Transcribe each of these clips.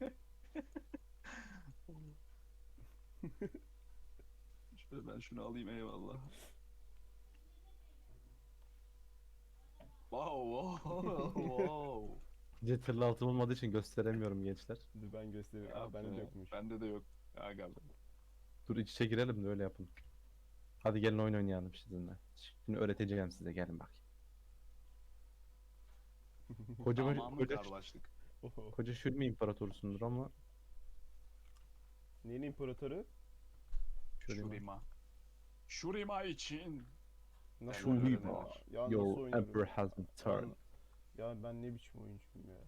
Şöyle ben şunu alayım eyvallah. Wow wow wow. Cetırlı altım olmadığı için gösteremiyorum gençler. Dur ben göstereyim. Aa bende de yokmuş. Bende de yok. Aga be. Dur iç içe girelim de öyle yapın. Hadi gelin oyun oynayalım sizinle. Şimdi öğreteceğim size gelin bak. Koca Tamamı koca, karlaştık. Oho. koca Şürmi imparatorusundur ama Neyin imparatoru? Şurima. Şurima için. Nasıl Şurima. Ya nasıl Your oynuyorum? emperor has returned. Ya, ya ben ne biçim oyuncuyum ya.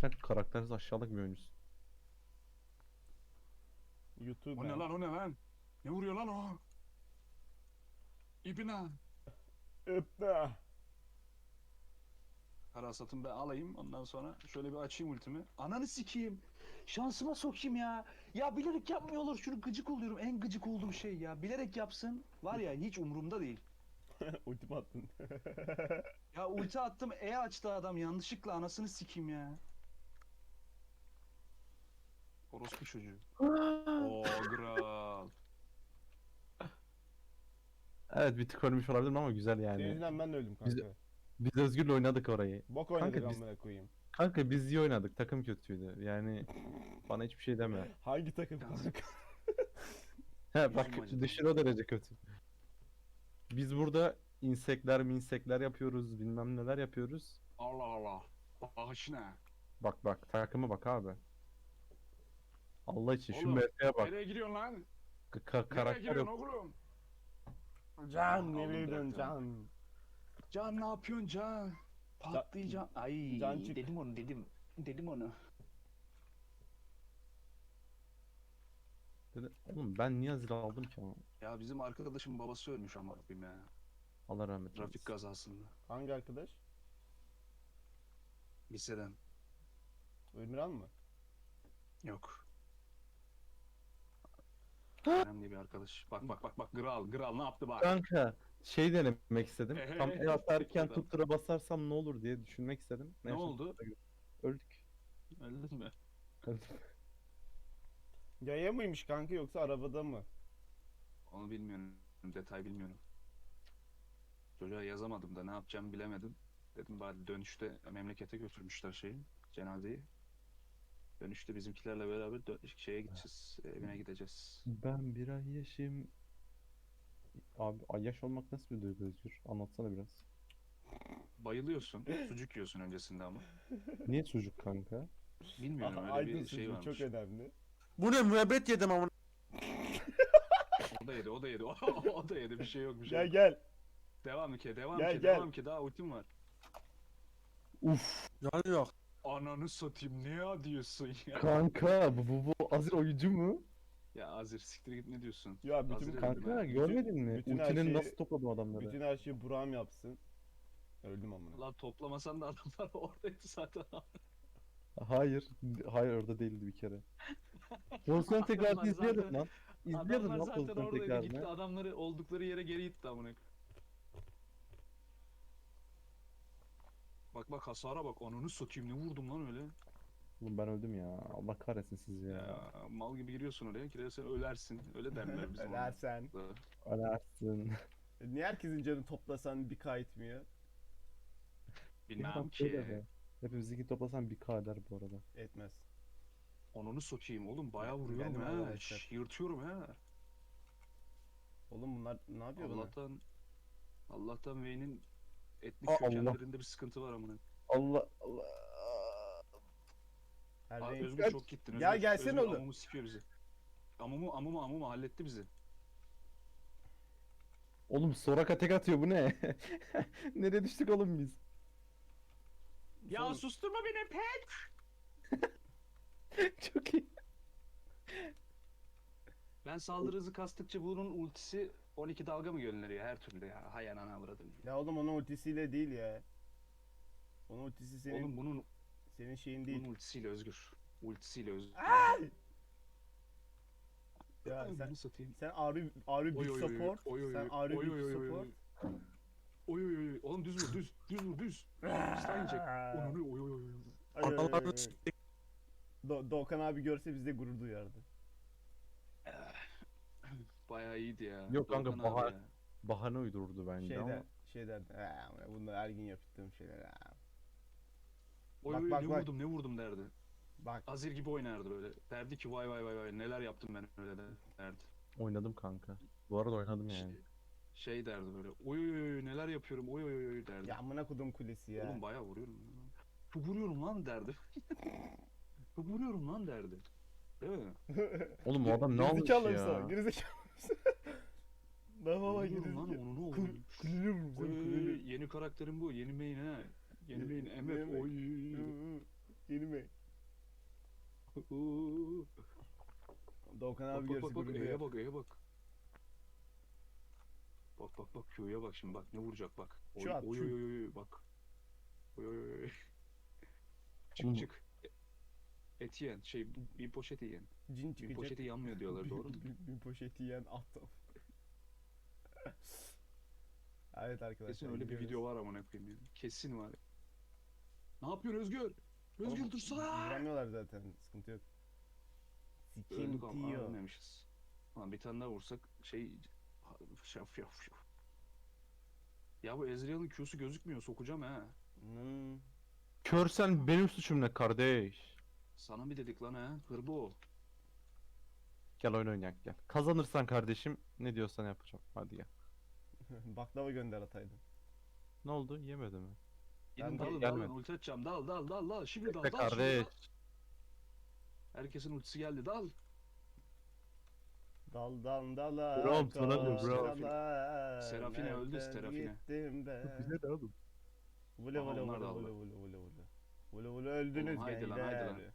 Sen karaktersiz aşağılık bir oyuncusun. YouTube O ne lan o ne lan? Ne vuruyor lan o? İbina. Öpme. Karasatımı ben alayım ondan sonra şöyle bir açayım ultimi. Ananı sikeyim. Şansıma sokayım ya. Ya bilerek yapmıyorlar şunu gıcık oluyorum. En gıcık olduğum şey ya. Bilerek yapsın. Var ya hiç umurumda değil. Ultim attın. Ya ulti attım E açtı adam yanlışlıkla anasını sikeyim ya. Orospu çocuğu. Oo kral. Evet bir tık ölmüş olabilirim ama güzel yani. yüzünden ben de öldüm kanka. Biz Özgür'le oynadık orayı. Bok oynadık Kanka biz- amına koyayım. Kanka biz iyi oynadık. Takım kötüydü. Yani bana hiçbir şey deme. Hangi takım kanka? He bak düşün o derece kötü. Biz burada insekler minsekler yapıyoruz. Bilmem neler yapıyoruz. Allah Allah. Bağışına. Bak bak takıma bak abi. Allah için şu Oğlum, MF'ye bak. Nereye gidiyorsun lan? Ka- Nereye karakter giriyorsun yok. oğlum? Can nereye dön can? Can ne yapıyorsun Can? Patlayacağım. Ay Can çık. dedim onu dedim. Dedim onu. Dedi, Oğlum ben niye zil aldım ki ama? Ya bizim arkadaşın babası ölmüş ama Rabbim ya. Allah rahmet Trafik eylesin. kazasında. Hangi arkadaş? Liseden. Emirhan mı? Yok. Önemli bir arkadaş. Bak bak bak bak Gral Gral ne yaptı bak. Kanka şey denemek istedim. Tam el atarken tuttura basarsam ne olur diye düşünmek istedim. Ne Neyse, oldu? Öldük. Öldün mü? Öldük. Yaya mıymış kanka yoksa arabada mı? Onu bilmiyorum. Detay bilmiyorum. Çocuğa yazamadım da ne yapacağımı bilemedim. Dedim bari dönüşte memlekete götürmüşler şeyi, cenazeyi. Dönüşte bizimkilerle beraber dö- şeye gideceğiz, evine gideceğiz. Ben bir ay yaşım. Abi ay yaş olmak nasıl bir duygu Özgür? Anlatsana biraz. Bayılıyorsun, sucuk yiyorsun öncesinde ama. Niye sucuk kanka? Bilmiyorum öyle Aydın bir şey sucuğu varmış. çok önemli. Bu ne müebbet yedim ama. O da yedi, o da yedi, o, o da yedi bir şey yok bir şey Gel yok. gel. Devam ki, devam Gel, ki, gel. devam ki daha ultim var. Uf Yani yok. Ananı satayım ne ya diyorsun ya? kanka bu bu, bu Azir oyuncu mu? Ya Azir siktir git ne diyorsun? Ya bütün öldüm Kanka ha. görmedin mi? bütün her Ultinin şeyi- nasıl topladım adamları? bütün her şeyi Buram yapsın. Öldüm amına. Lan toplamasan da adamlar oradaydı zaten. Hayır. Hayır orada değildi bir kere. Pozisyon tekrarını Adamlar izleyelim zaten- lan. İzleyelim Adamlar lan zaten pozisyon oradaydı gitti tekrarını. adamları oldukları yere geri itti amına. Bak bak hasara bak ananı satayım ne vurdum lan öyle. Oğlum ben öldüm ya. Allah kahretsin sizi ya. Ya mal gibi giriyorsun oraya girersen ölersin. Öyle derler bizim Ölersen. Ölersin. Niye herkesin canı toplasan bir K etmiyor? Bilmem ki. öyle be. Hepimizdeki toplasan bir K eder bu arada. Etmez. Ananı satayım oğlum bayağı vuruyorum Benim ha. Şş, yırtıyorum ha. Oğlum bunlar ne yapıyor bana? Allah'tan Allah'tan Vayne'in etnik Aa, Allah. kökenlerinde bir sıkıntı var amına. Allah Allah. Her Aa, renk- Özgür çok gittin. Ya Özgür, gelsene Özgür oğlum. Amumu sikiyor bizi. Amumu amumu amumu halletti bizi. Oğlum Soraka tek atıyor bu ne? Nereye düştük oğlum biz? Ya Son- susturma beni pet. Çok iyi. Ben saldırı hızı kastıkça bunun ultisi 12 dalga mı gönderiyor her türlü ya. Hay anana avradım. Ya oğlum onun ultisiyle değil ya. Onun ultisi senin Oğlum bunun, senin şeyin bunun değil. ultisiyle özgür. Ultisiyle özgür. Ya Ay, sen bunu satayım. sen Ari Ari Oy Big oy oy Support. oy oy Sen oy, Ari oy Big oy oy oy, Support. Oy oy oy. Oğlum düz vur düz. Düz vur düz. Stun yiyecek. Onunu oy oy oy. oy. Ay, ay, ay, ay. Do- Doğukan abi görse bizde gurur duyardı. Bayağı iyiydi ya. Yok kanka, Doğukan abi bahar-. Bahane uydururdu bence Şey, ama. şey derdi. "Ee, bunlar her gün yaptığım şeyler. ha." Oy Bak, oy, bak, ne bak. vurdum ne vurdum derdi. Bak Azir gibi oynardı böyle. Derdi ki vay vay vay vay neler yaptım ben öyle de derdi. Oynadım kanka. Bu arada oynadım yani. Şey, şey derdi böyle. Oy oy oy neler yapıyorum oy oy oy derdi. ya amına kodum kulesi ya. Oğlum bayağı vuruyorum. Çok vuruyorum lan derdi. Çok vuruyorum lan derdi. Değil mi? Oğlum o adam ne Gerizekalı mısın? ya? Gerizekalı mısın? Ne baba Vuruyorum lan gerizekalı. onu ne oldu? Oy, yeni karakterim bu. Yeni main ha. Yeni Yeni MF. Oy. Yeni mi? Doğukan Bak abi bak görse bak bak E'ye bak E'ye bak. Bak bak bak Q'ya bak şimdi bak ne vuracak bak. Oy Q at, oy oy oy oy, bak. Oy oy oy. Çık Oğlum- çık. Et yiyen şey bir- bir poşet yiyen. Cin Bir çıkacak. poşeti yanmıyor diyorlar doğru mu? Bir, bir, bir poşeti yiyen atom. evet arkadaşlar. Kesin öyle bir video var amına koyayım ya. Kesin var. Ne yapıyorsun Özgür? Özgür Oğlum, dursana. Vuramıyorlar zaten. Sıkıntı yok. Öldük ama Sıkıntı yok. ölmemişiz. Lan bir tane daha vursak şey şaf şaf şaf. Ya bu Ezreal'ın Q'su gözükmüyor sokacağım ha. Hmm. Körsen benim suçum ne kardeş? Sana mı dedik lan ha? Hırbo. Gel oyun oynayak gel. Kazanırsan kardeşim ne diyorsan yapacağım. Hadi gel. Baklava gönder ataydın. Ne oldu? Yemedi mi? Gidin Ben dalın dalın gelmedim. ulti atacağım dal dal dal dal şimdi dal Be dal şimdi kardeş. dal. Herkesin ultisi geldi dal. Dal dal dala. Bro, sana diyor, bro. Serafine öldü, nereden Serafine. Gittim be. Bize de oğlum. Vule Aha, vule onlar vule da vule aldı. vule vule vule. Vule vule öldünüz Oğlum, haydi lan, haydi lan. gençler.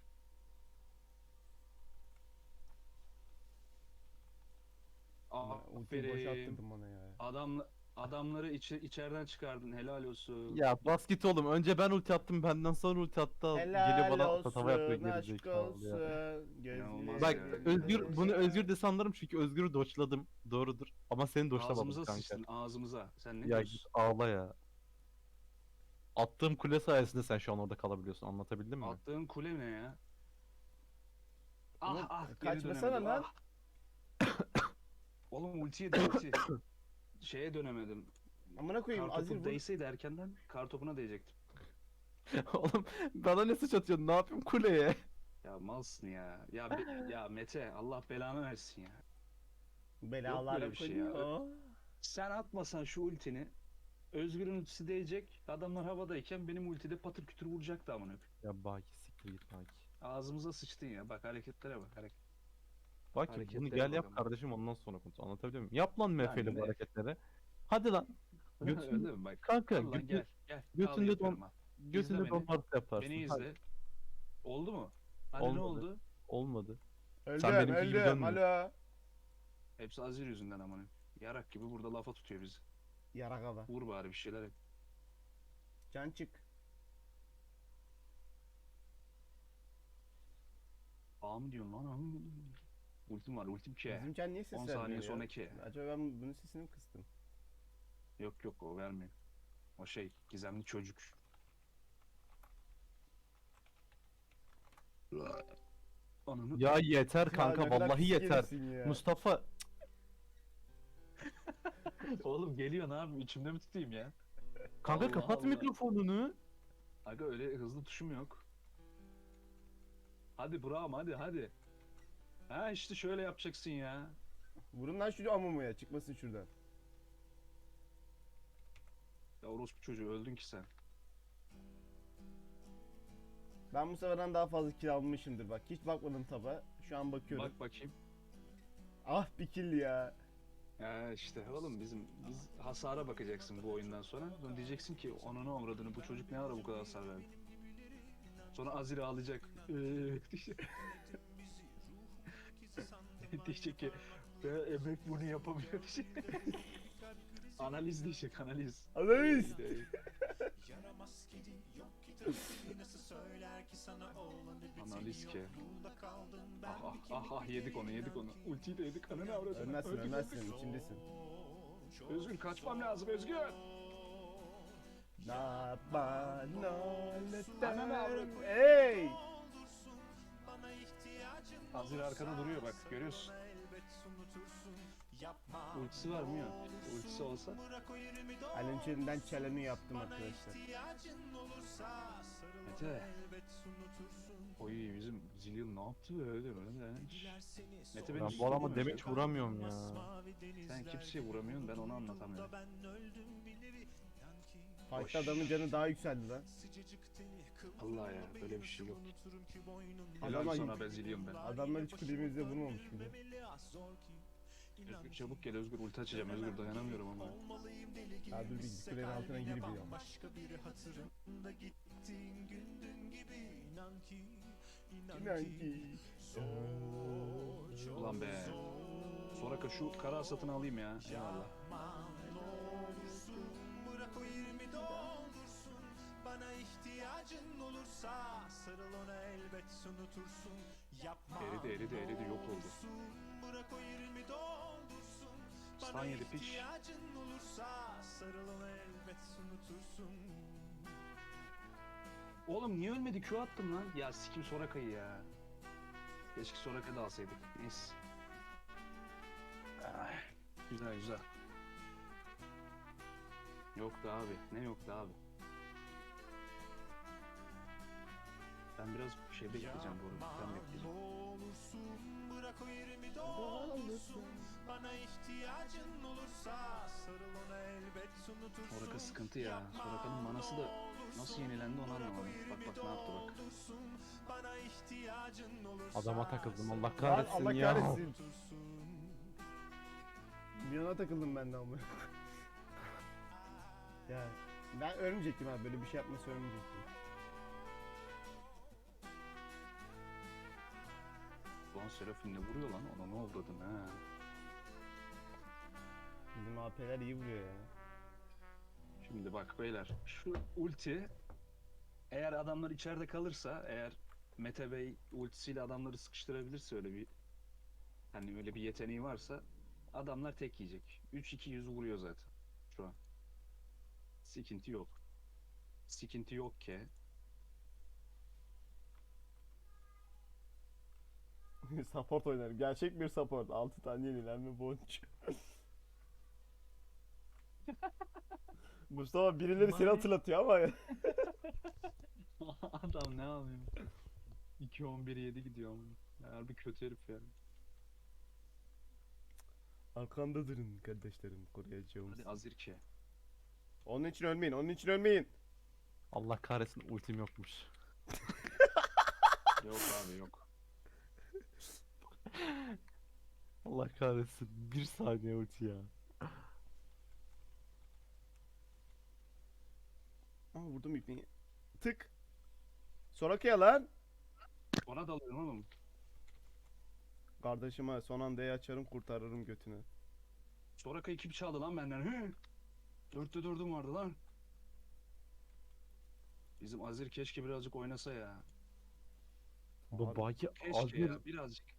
Ultiyi Aferin. boşalttırdın bana ya. Adam adamları içi, içeriden çıkardın helal olsun. Ya bas git oğlum. Önce ben ulti attım. Benden sonra ulti attı. Geliyor Helal bana tatava yapıyor olsun, aşk gerizekalı ya. olsun. İnanılmaz Bak. Özgür bunu Özgür de sanırım çünkü Özgür'ü doçladım. Doğrudur. Ama seni doçlamadım Ağzımıza kanka. sıçtın ağzımıza. Sen ne Ya diyorsun? git ağla ya. Attığım kule sayesinde sen şu an orada kalabiliyorsun. Anlatabildim mi? Attığın kule ne ya? Ah Oğlum, ah geri kaçmasana dönemedim, lan. ah. Oğlum ultiye de ulti. Şeye dönemedim. Amına koyayım Azir Kartopu vur. değseydi erkenden kartopuna değecektim. oğlum bana ne sıç atıyorsun? Ne yapayım kuleye? Ya malsın ya. Ya be- ya Mete Allah belanı versin ya. Belalara böyle bir şey ya. koyuyor. Sen atmasan şu ultini Özgür'ün ultisi değecek. Adamlar havadayken benim ultide patır kütür vuracaktı amına koyayım. Ya Baki siktir git Baki. Ağzımıza sıçtın ya. Bak hareketlere bak hareket. Baki bunu Hareketlere gel yap bak kardeşim ondan sonra konuş. Anlatabiliyor muyum? Yap lan MF'li bu ne? hareketleri. Hadi lan. Götün- Öyle mi bak? Kanka Al lan götün, gel gel. Götünde don- götünde beni. dombars yaparsın. Beni Hadi. izle. Oldu mu? Hani ne Olmadı. oldu? Olmadı. Öldüm benimki gibi öldüm dönme. alo. Hepsi Azir yüzünden amına. Yarak gibi burada lafa tutuyor bizi. Yarak hava. Vur bari bir şeyler et. Can çık. Aa mı diyorsun lan? Ultim var ultim ki. Bizim Can niye ses 10 vermiyor saniye ya? sonraki. Acaba ben bunun sesini mi kıstım? Yok yok o vermiyor. O şey gizemli çocuk. Ananı Ya yeter kanka ne kadar vallahi yeter. ya. Mustafa Oğlum geliyor ne yapayım içimde mi tutayım ya? kanka Allah kapat Allah. mikrofonunu. Aga öyle hızlı tuşum yok. Hadi bravo hadi hadi. Ha işte şöyle yapacaksın ya. Vurun lan şu amumuya çıkmasın şuradan. Ya orospu çocuğu öldün ki sen. Ben bu seferden daha fazla kill almışımdır bak. Hiç bakmadım taba. Şu an bakıyorum. Bak bakayım. Ah bir kill ya. Ya işte oğlum bizim biz hasara bakacaksın bu oyundan sonra. Sonra diyeceksin ki onunu avradını bu çocuk ne ara bu kadar hasar verdi. Sonra Azir ağlayacak. Diyecek. ki "Ya emek bunu yapamıyor diyecek. analiz diyecek analiz. Analiz. Yaramaz kedi yok ki nasıl söyler ki sana biteni Analiz ki. Ah ah ah ah yedik onu yedik onu. Ultiyi de yedik ananı avradını. Ölmezsin ölmezsin içindesin. Özgür kaçmam lazım Özgür. Na ba no le. Hey! Arkada duruyor bak görüyorsun. Ultisi var mı yok? Ultisi olsa Alın içinden çeleni yaptım arkadaşlar. Mete. Oy bizim Zillion ne yaptı öyle öyle. Mete Ben bu oynuyor. demeç vuramıyorum ya. Sen kimseye vuramıyorsun ben onu anlatamıyorum. Fight'ta adamın canı daha yükseldi lan. Allah ya böyle bir şey yok. Adama- Helal sana be Zillion ben. Adamlar hiç kulübümüzde vurmamış bile. Özgür çabuk gel Özgür ulti açacağım Özgür dayanamıyorum ama. Ya dur bir kulenin altına girip ya. İnan ki. Ulan be. Soraka şu kara satın alayım ya. Eyvallah. Bırak o yerimi doldursun Bana ihtiyacın olursa Sarıl ona elbet unutursun Yapma Eridi eridi eridi yok oldu. Bırak o yerimi doldursun Bana ihtiyacın olursa Sarıl ona elbet unutursun Oğlum niye ölmedi Q attım lan? Ya sikim Soraka'yı ya. Keşke Soraka'yı da alsaydık. Neyse. Ay, güzel güzel. Yoktu abi. Ne yoktu abi? Ben biraz şey bekleyeceğim bu arada. Ben bekleyeceğim. olursun Bırak o yerimi doldursun Bana ihtiyacın olursa Sarıl ona elbet unutursun Soraka sıkıntı ya. Soraka'nın manası da nasıl yenilendi onu anlamadım. Bak bak ne yaptı bak. Bana ihtiyacın olursa Adama takıldım Allah Lan kahretsin Allah ya. kahretsin. Milyona takıldım ben de ama. ya ben ölmeyecektim abi böyle bir şey yapması ölmeyecektim. Ulan Serafin ne vuruyor lan? Ona ne oldu dedim ha. Bizim AP'ler iyi vuruyor ya. Şimdi bak beyler şu ulti eğer adamlar içeride kalırsa eğer Mete Bey ultisiyle adamları sıkıştırabilirse öyle bir hani öyle bir yeteneği varsa adamlar tek yiyecek. 3-2 yüz vuruyor zaten şu an. Sıkıntı yok. Sıkıntı yok ki. support oynarım. Gerçek bir support. 6 tane yenilenme bonus. Mustafa birileri seni hatırlatıyor ama Adam ne yapıyor? 2-11-7 gidiyor ama. Ya Harbi kötü herif ya. arkamda durun kardeşlerim koruyacağım. Hadi Azirke. Onun için ölmeyin. Onun için ölmeyin. Allah kahretsin ultim yokmuş. Yok abi yok. Allah kahretsin. Bir saniye ulti ya. Aa vurdum ipneyi. Tık. Soraka'ya lan. Ona dalıyorum oğlum. Kardeşime son anda E açarım kurtarırım götünü. Soraka kim çaldı lan benden? Hı? Dörtte dördüm vardı lan. Bizim Azir keşke birazcık oynasa ya. Bu Abi, Baki Keşke Azir, ya birazcık.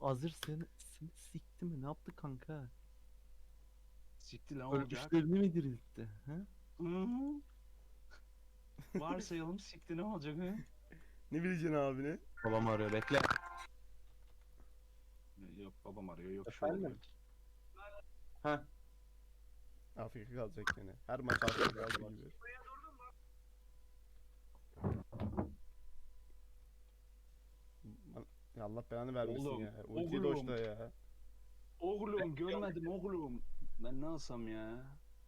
Azir seni, seni sikti mi? Ne yaptı kanka? Sikti lan olacak. Ölmüşlerini mi diriltti? Ha? Hı hı. Varsayalım sikti ne olacak hı? Ne bileceksin abine? Babam arıyor bekle. Yok babam arıyor yok şu Efendim? oluyor. Afrika kalacak yine. Her maç Afrika kaldığı gibi. Lan- Ya Allah belanı vermesin Oğlum, ya. Ultiyi oğlum. doşta ya. Oğlum görmedim oğlum. Ben ne alsam ya?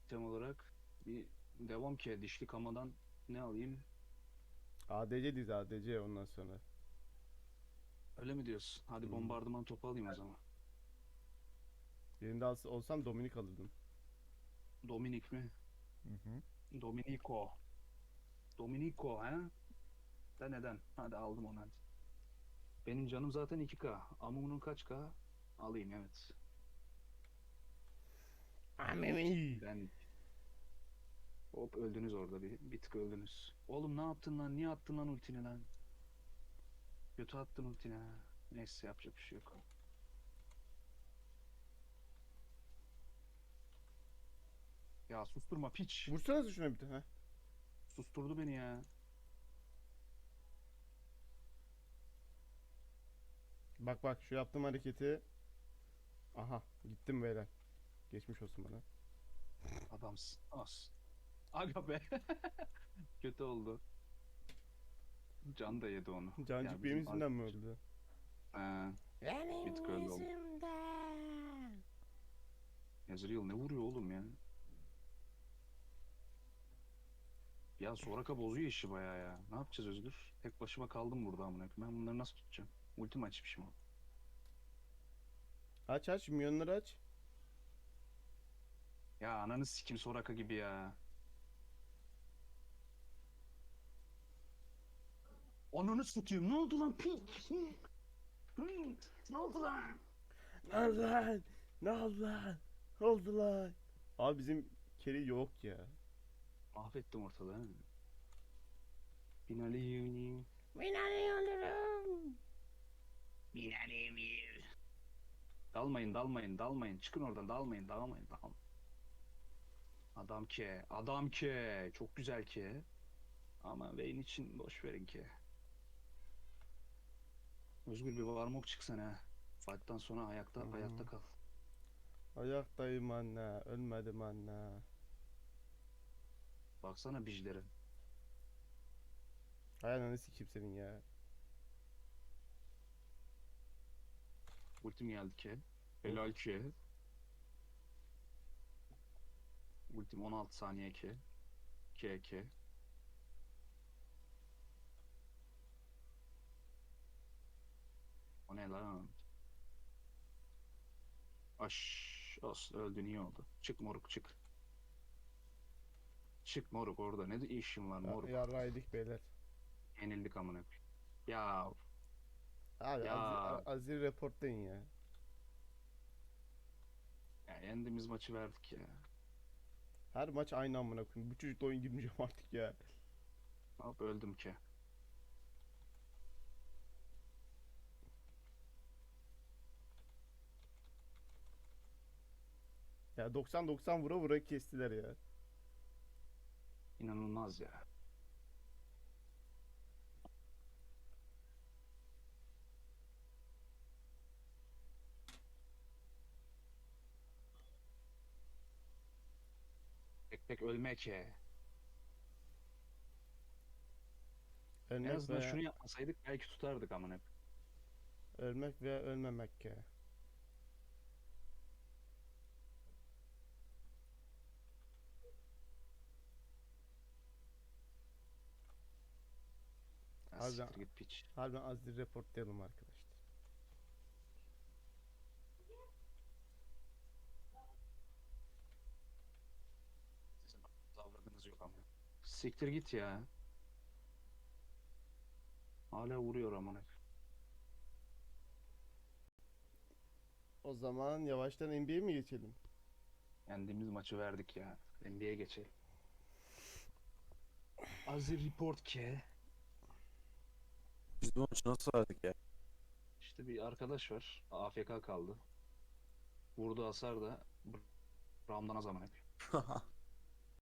Tem olarak bir devam ki dişli kamadan ne alayım? ADC diz ADC ondan sonra. Öyle mi diyorsun? Hadi Hmm. bombardıman topu alayım o zaman. Yerinde olsam Dominik alırdım. Dominik mi? Dominico. Dominico ha? Da neden? Hadi aldım onu hadi. Benim canım zaten 2K. Amumunun kaç K? Alayım evet. Amemi. Ben... Hop öldünüz orada bir. Bir tık öldünüz. Oğlum ne yaptın lan? Niye attın lan ultini lan? Kötü attın ultini ha. Neyse yapacak bir şey yok. Ya susturma piç. Vursana şuna bir tane. Susturdu beni ya. Bak bak şu yaptığım hareketi. Aha gittim beyler. Geçmiş olsun bana. Adamsın. As. Aga be. Kötü oldu. Can da yedi onu. Cancık Ya benim yüzümden mi öldü? He. Benim yüzümden. Ezreal ne vuruyor oğlum ya? Ya Soraka bozuyor işi bayağı ya. Ne yapacağız Özgür? Tek başıma kaldım burada amına koyayım. Ben bunları nasıl tutacağım? Ultim açmışım ama. Aç aç milyonları aç. Ya ananı sikim Soraka gibi ya. Ananı satayım. Ne oldu lan? Pik. Hı, Ne oldu lan? Ne oldu lan? Ne oldu lan? Ne oldu lan? Abi bizim keri yok ya. Mahvettim ortalığı. ha. Binali Yuni. Ben arıyorum. Binali Dalmayın, dalmayın, dalmayın. Çıkın oradan, dalmayın, dalmayın, dalmayın. Adam ki, adam ki. Çok güzel ki. Ama Vayne için boş verin ki. Özgür bir varmok çıksana ha. Fight'tan sonra ayakta, Hı. ayakta kal. Ayaktayım anne. Ölmedim anne. Baksana bijlere. Hay ananı sikeyim senin ya. Ultim geldi ki. Helal ki. Ultim 16 saniye ki. Ki ki. O ne lan? Aş, as öldün iyi oldu. Çık moruk çık. Çık moruk orada ne işin var moruk. Ya, yarraydık beyler. Yenildik amına koyayım. Ya Abi Ya. Azir, Azir reportlayın ya. Ya yendiğimiz maçı verdik ya. Her maç aynı amına koyayım. Bu çocukla oyun girmeyeceğim artık ya. Hop öldüm ki. Ya 90-90 vura vura kestiler ya. İnanılmaz ya. Tek ölmek. En azından veya, şunu yapmasaydık belki tutardık amına. koyayım. ölmek veya ölmemek Abi- siktir git piç. Harbiden Azir reportlayalım arkadaşlar. Sizin avradınız yok ama. Siktir git ya. Hala vuruyor amına. O zaman yavaştan NBA'ye mi geçelim? Yendiğimiz maçı verdik ya. NBA'ye geçelim. Azir report ki. Biz bu maçı nasıl verdik ya? İşte bir arkadaş var. AFK kaldı. Vurdu hasar da Ram'dan az hep.